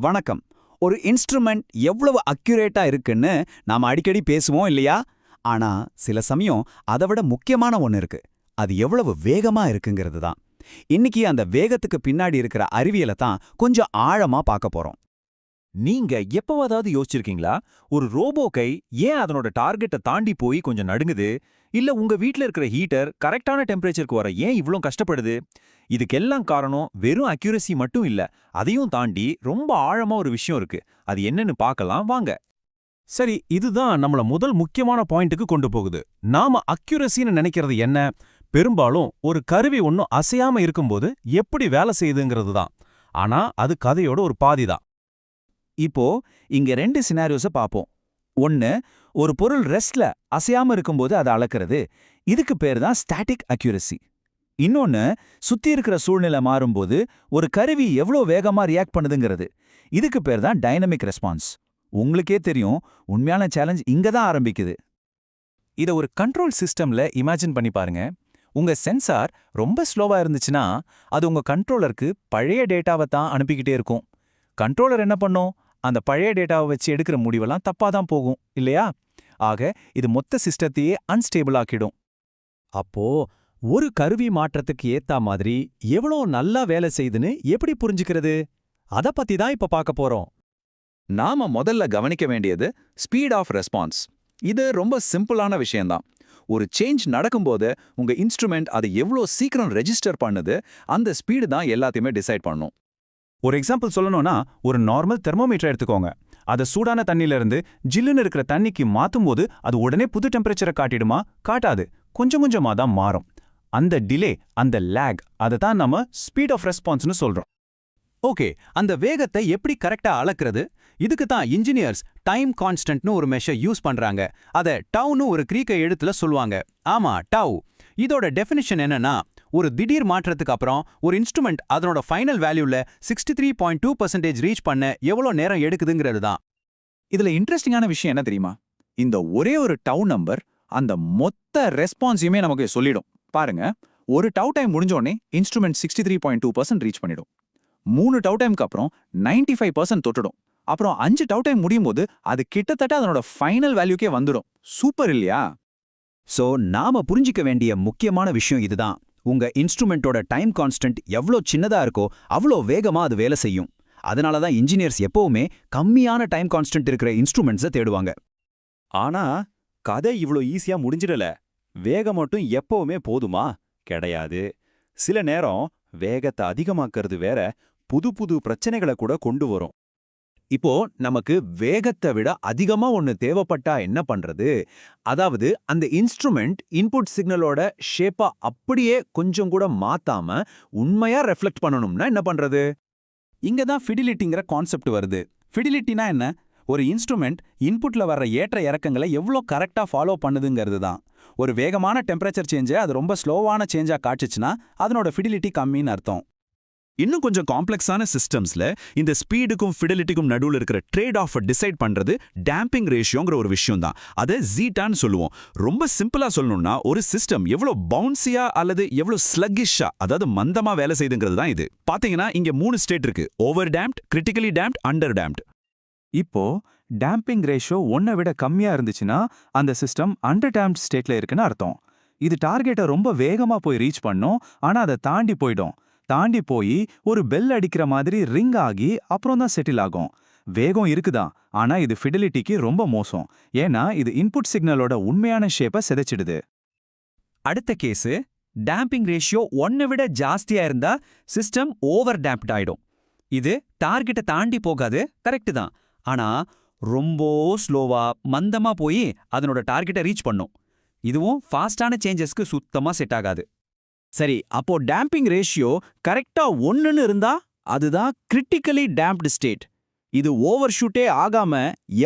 வணக்கம். ஒரு இன்ஸ்ட்ருமெண்ட் எவ்வளவு அக்யூரேட்டா இருக்குன்னு நாம அடிக்கடி பேசுவோம் இல்லையா? ஆனா சில சமயம் அதை விட முக்கியமான ஒன்னு இருக்கு. அது எவ்வளவு வேகமா இருக்குங்கிறது தான். இன்னைக்கு அந்த வேகத்துக்கு பின்னாடி இருக்கிற அறிவியலை தான் கொஞ்சம் ஆழமா பார்க்க போறோம். நீங்க எப்பவாவது யோசிச்சிருக்கீங்களா? ஒரு ரோபோ கை ஏன் அதனோட டார்கெட்டை தாண்டி போய் கொஞ்சம் நடுங்குது? இல்ல உங்க வீட்ல இருக்கிற ஹீட்டர் கரெக்டான டெம்பரேச்சருக்கு வர ஏன் இவ்ளோ கஷ்டப்படுது? இதுக்கெல்லாம் காரணம் வெறும் அக்யூரசி மட்டும் இல்ல அதையும் தாண்டி ரொம்ப ஆழமா ஒரு விஷயம் இருக்கு. அது என்னன்னு பார்க்கலாம் வாங்க. சரி இதுதான் நம்மள முதல் முக்கியமான பாயிண்ட்டுக்கு கொண்டு போகுது. நாம அக்யூரசின்னு நினைக்கிறது என்ன? பெரும்பாலும் ஒரு கருவி ஒன்றும் அசையாம இருக்கும்போது எப்படி வேலை செய்யுதுங்கிறது தான். ஆனா அது கதையோட ஒரு பாதி தான். இப்போ இங்க ரெண்டு சினாரியோஸ பாப்போம். ஒன்று ஒரு பொருள் ரெஸ்ட்ல அசையாம இருக்கும்போது அதை அளக்கிறது. இதுக்கு பேர் தான் ஸ்டாட்டிக் அக்யூரசி இன்னொன்னு சுத்தி இருக்கிற சூழ்நிலை மாறும்போது ஒரு கருவி எவ்வளோ வேகமா ரியாக்ட் பண்ணுதுங்கிறது. இதுக்கு பேர் தான் டைனமிக் ரெஸ்பான்ஸ் உங்களுக்கே தெரியும் உண்மையான சேலஞ்ச் இங்க தான் ஆரம்பிக்குது. இத ஒரு கண்ட்ரோல் சிஸ்டம்ல இமேஜின் பண்ணி பாருங்க. உங்க சென்சார் ரொம்ப ஸ்லோவா இருந்துச்சுன்னா அது உங்க கண்ட்ரோலருக்கு பழைய டேட்டாவை தான் அனுப்பிக்கிட்டே இருக்கும். கண்ட்ரோலர் என்ன பண்ணும்? அந்த பழைய டேட்டாவை வச்சு எடுக்கிற முடிவெல்லாம் தப்பா தான் போகும் இல்லையா? ஆக இது மொத்த சிஸ்டத்தையே அன்ஸ்டேபிள் ஆக்கிடும். அப்போ ஒரு கருவி மாற்றத்துக்கு ஏத்தா மாதிரி எவ்வளோ நல்லா வேலை செய்யுதுன்னு எப்படி புரிஞ்சுக்கிறது? அத பத்தி தான் இப்ப பார்க்க போறோம். நாம முதல்ல கவனிக்க வேண்டியது ஸ்பீட் ஆஃப் ரெஸ்பான்ஸ் இது ரொம்ப சிம்பிளான விஷயம்தான். ஒரு சேஞ்ச் நடக்கும்போது உங்க இன்ஸ்ட்ருமெண்ட் அதை எவ்வளோ சீக்கிரம் ரெஜிஸ்டர் பண்ணுது அந்த ஸ்பீடு தான் எல்லாத்தையுமே டிசைட் பண்ணும். ஒரு எக்ஸாம்பிள் சொல்லணும்னா ஒரு நார்மல் தெர்மோமீட்டர் எடுத்துக்கோங்க. அதை சூடான தண்ணில இருந்து ஜில்லுன்னு இருக்கிற தண்ணிக்கு மாத்தும்போது அது உடனே புது டெம்பரேச்சரை காட்டிடுமா? காட்டாது. கொஞ்சம் கொஞ்சமா தான் மாறும். அந்த டிலே அந்த லேக் அதை தான் நம்ம ஸ்பீட் ஆஃப் ரெஸ்பான்ஸ்னு சொல்றோம். ஓகே அந்த வேகத்தை எப்படி கரெக்டா அளக்கிறது? இதுக்கு தான் இன்ஜினியர்ஸ் டைம் கான்ஸ்டன்ட்னு ஒரு மெஷர் யூஸ் பண்றாங்க. அத டவுன்னு ஒரு கிரீக்க எழுத்துல சொல்லுவாங்க. ஆமா டவ் இதோட டெஃபினிஷன் என்னன்னா ஒரு திடீர் மாற்றத்துக்கு அப்புறம் ஒரு இன்ஸ்ட்ருமெண்ட் அதனோட final வேல்யூல sixty three point two percentage reach பண்ண எவ்வளோ நேரம் எடுக்குதுங்கிறது தான். இதுல இன்ட்ரெஸ்டிங்கான விஷயம் என்ன தெரியுமா? இந்த ஒரே ஒரு டவு நம்பர் அந்த மொத்த ரெஸ்பான்ஸையுமே நமக்கு சொல்லிடும். பாருங்க ஒரு டவு டைம் முடிஞ்சோடனே instrument sixty three point two percent reach பண்ணிடும். மூணு டவு டைமுக்கு அப்புறம் நைன்டி ஃபைவ் பர்சன்ட் தொட்டுடும். அப்புறம் அஞ்சு டவு டைம் முடியும் போது அது கிட்டத்தட்ட அதனோட ஃபைனல் வேல்யூக்கே வந்துடும். சூப்பர் இல்லையா? சோ நாம புரிஞ்சிக்க வேண்டிய முக்கியமான விஷயம் இதுதான். உங்க இன்ஸ்ட்ருமெண்ட்டோட டைம் கான்ஸ்டன்ட் எவ்வளோ சின்னதா இருக்கோ அவ்வளோ வேகமா அது வேலை செய்யும். அதனால தான் இன்ஜினியர்ஸ் எப்பவுமே கம்மியான டைம் கான்ஸ்டன்ட் இருக்கிற இன்ஸ்ட்ருமெண்ட்ஸை தேடுவாங்க. ஆனா கதை இவ்ளோ ஈஸியா முடிஞ்சிடல. வேகம் மட்டும் எப்பவுமே போதுமா? கிடையாது. சில நேரம் வேகத்தை அதிகமாக்குறது வேற புது புது பிரச்சனைகளை கூட கொண்டு வரும். இப்போ நமக்கு வேகத்தை விட அதிகமா ஒன்னு தேவைப்பட்டா என்ன பண்றது? அதாவது அந்த இன்ஸ்ட்ருமெண்ட் இன்புட் சிக்னலோட ஷேப்பா அப்படியே கொஞ்சம் கூட மாத்தாம உண்மையா ரெஃப்ளெக்ட் பண்ணணும்னா என்ன பண்றது? இங்க தான் ஃபிடிலிட்டிங்கிற கான்செப்ட் வருது. ஃபிடிலிட்டினா என்ன? ஒரு இன்ஸ்ட்ருமெண்ட் இன்புட்ல வர்ற ஏற்ற இறக்கங்களை எவ்வளோ கரெக்டா ஃபாலோ பண்ணுதுங்கிறது தான் ஒரு வேகமான டெம்பரேச்சர் சேஞ்சை அது ரொம்ப ஸ்லோவான சேஞ்சா காட்டுச்சுன்னா அதனோட ஃபிடிலிட்டி கம்மின்னு அர்த்தம். இன்னும் கொஞ்சம் காம்ப்ளெக்ஸான சிஸ்டம்ஸ்ல இந்த ஸ்பீடுக்கும் ஃபிடலிட்டிக்கும் நடுவில் இருக்கிற ட்ரேட் ஆஃப் டிசைட் பண்றது டேம்பிங் ரேஷியோங்கிற ஒரு விஷயம் தான் அதை ஜீட்டான்னு சொல்லுவோம். ரொம்ப சிம்பிளா சொல்லணும்னா ஒரு சிஸ்டம் எவ்வளோ பவுன்சியா அல்லது எவ்வளோ ஸ்லக்கிஷாக அதாவது மந்தமா வேலை செய்யுதுங்கிறது தான் இது. பாத்தீங்கன்னா இங்க மூணு ஸ்டேட் இருக்கு. Over damped critically damped under damped இப்போ டேம்பிங் ரேஷியோ ஒன்றை விட கம்மியா இருந்துச்சுன்னா அந்த சிஸ்டம் அண்டர் டேம்ப்ட் ஸ்டேட்ல இருக்குன்னு அர்த்தம். இது டார்கெட்டை ரொம்ப வேகமா போய் ரீச் பண்ணும். ஆனா அதை தாண்டி போயிடும். தாண்டி போய் ஒரு பெல் அடிக்கிற மாதிரி ரிங் ஆகி அப்புறம் தான் செட்டில் ஆகும். வேகம் இருக்குதான் ஆனா இது ஃபிடிலிட்டிக்கு ரொம்ப மோசம். ஏன்னா இது இன்புட் சிக்னலோட உண்மையான ஷேப்பை சிதைச்சிடுது. அடுத்த கேஸு டேம்பிங் ரேஷியோ ஒன்னை விட ஜாஸ்தியா இருந்தா சிஸ்டம் ஓவர் டேம்ப்ட் ஆயிடும். இது டார்கெட்டை தாண்டி போகாது கரெக்டு தான். ஆனா ரொம்ப ஸ்லோவா மந்தமா போய் அதனோட டார்கெட்டை ரீச் பண்ணும். இதுவும் ஃபாஸ்டான சேஞ்சஸ்க்கு சுத்தமா செட் ஆகாது. சரி அப்போ டேம்பிங் ரேஷியோ கரெக்டா ஒன்னுன்னு இருந்தா அதுதான் கிரிட்டிக்கலி டேம்ப்டு ஸ்டேட் இது ஓவர் ஷூட்டே ஆகாம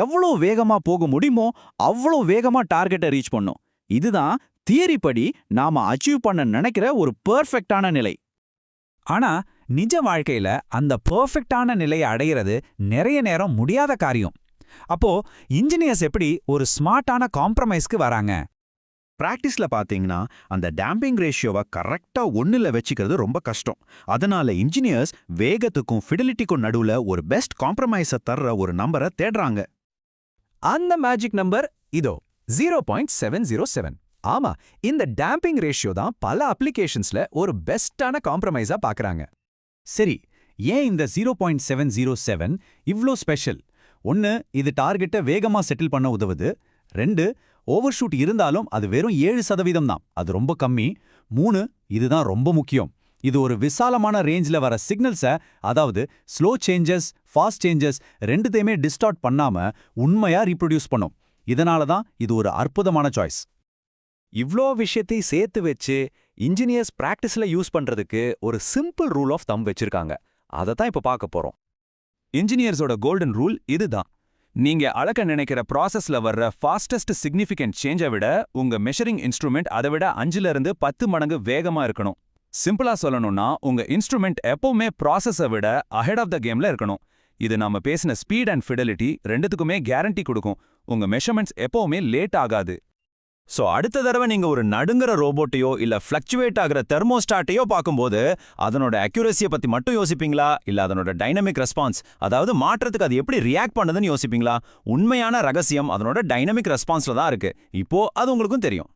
எவ்வளோ வேகமா போக முடியுமோ அவ்வளோ வேகமா டார்கெட்டை ரீச் பண்ணும். இதுதான் தியரி படி நாம அச்சீவ் பண்ண நினைக்கிற ஒரு பெர்ஃபெக்டான நிலை. ஆனா நிஜ வாழ்க்கையில அந்த பெர்ஃபெக்டான நிலையை அடையிறது நிறைய நேரம் முடியாத காரியம். அப்போ இன்ஜினியர்ஸ் எப்படி ஒரு ஸ்மார்ட்டான காம்ப்ரமைஸ்க்கு வராங்க? பிராக்டிஸ்ல பாத்தீங்கன்னா அந்த டேம்பிங் ரேஷியோவை கரெக்டா ஒன்றில் வச்சுக்கிறது ரொம்ப கஷ்டம். அதனால இன்ஜினியர்ஸ் வேகத்துக்கும் ஃபிடலிட்டிக்கும் நடுவுல ஒரு பெஸ்ட் காம்ப்ரமைஸை தர்ற ஒரு நம்பரை தேடுறாங்க. அந்த மேஜிக் நம்பர் இதோ zero point seven zero seven ஆமா இந்த டேம்பிங் ரேஷியோ தான் பல அப்ளிகேஷன்ஸ்ல ஒரு பெஸ்டான காம்ப்ரமைஸா பார்க்கறாங்க சரி ஏன் இந்த zero point seven zero seven இவ்ளோ ஸ்பெஷல் ஒன்று இது டார்கெட்டை வேகமா செட்டில் பண்ண உதவுது. ரெண்டு ஓவர் ஷூட் இருந்தாலும் அது வெறும் ஏழு சதவீதம் தான். அது ரொம்ப கம்மி. மூணு இதுதான் ரொம்ப முக்கியம். இது ஒரு விசாலமான ரேஞ்சில் வர சிக்னல்ஸை அதாவது ஸ்லோ சேஞ்சஸ் ஃபாஸ்ட் சேஞ்சஸ் ரெண்டுத்தையுமே டிஸ்டார்ட் பண்ணாம உண்மையா ரீப்ரொடியூஸ் பண்ணும். இதனால தான் இது ஒரு அற்புதமான சாய்ஸ். இவ்ளோ விஷயத்தை சேர்த்து வச்சு இன்ஜினியர்ஸ் பிராக்டிஸ்ல யூஸ் பண்றதுக்கு ஒரு சிம்பிள் ரூல் ஆஃப் தம் வச்சிருக்காங்க. அதை தான் இப்ப பார்க்க போறோம். இன்ஜினியர்ஸோட கோல்டன் ரூல் இதுதான். நீங்க அளக்க நினைக்கிற ப்ராசஸ்ல வர்ற ஃபாஸ்டஸ்ட் சிக்னிஃபிகண்ட் சேஞ்சை விட உங்க மெஷரிங் இன்ஸ்ட்ருமெண்ட் அதை விட அஞ்சுல இருந்து பத்து மடங்கு வேகமா இருக்கணும். சிம்பிளா சொல்லணும்னா உங்க இன்ஸ்ட்ருமெண்ட் எப்பவுமே ப்ராசஸை விட அஹெட் ஆஃப் த கேம்ல இருக்கணும். இது நாம பேசின ஸ்பீட் அண்ட் ஃபிடலிட்டி ரெண்டுத்துக்குமே கேரண்டி கொடுக்கும். உங்க மெஷர்மெண்ட்ஸ் எப்பவுமே லேட் ஆகாது. சோ அடுத்த தடவை நீங்க ஒரு நடுங்குற ரோபோட்டையோ இல்ல ஃப்ளக்சுவேட் ஆகுற தெர்மோஸ்டாட்டையோ பார்க்கும்போது அதனோட அக்யூரஸியை பத்தி மட்டும் யோசிப்பீங்களா? இல்ல அதனோட டைனமிக் ரெஸ்பான்ஸ் அதாவது மாற்றத்துக்கு அது எப்படி ரியாக்ட் பண்ணுதுன்னு யோசிப்பீங்களா? உண்மையான ரகசியம் அதனோட டைனமிக் ரெஸ்பான்ஸ்ல தான் இருக்கு. இப்போ அது உங்களுக்கும் தெரியும்.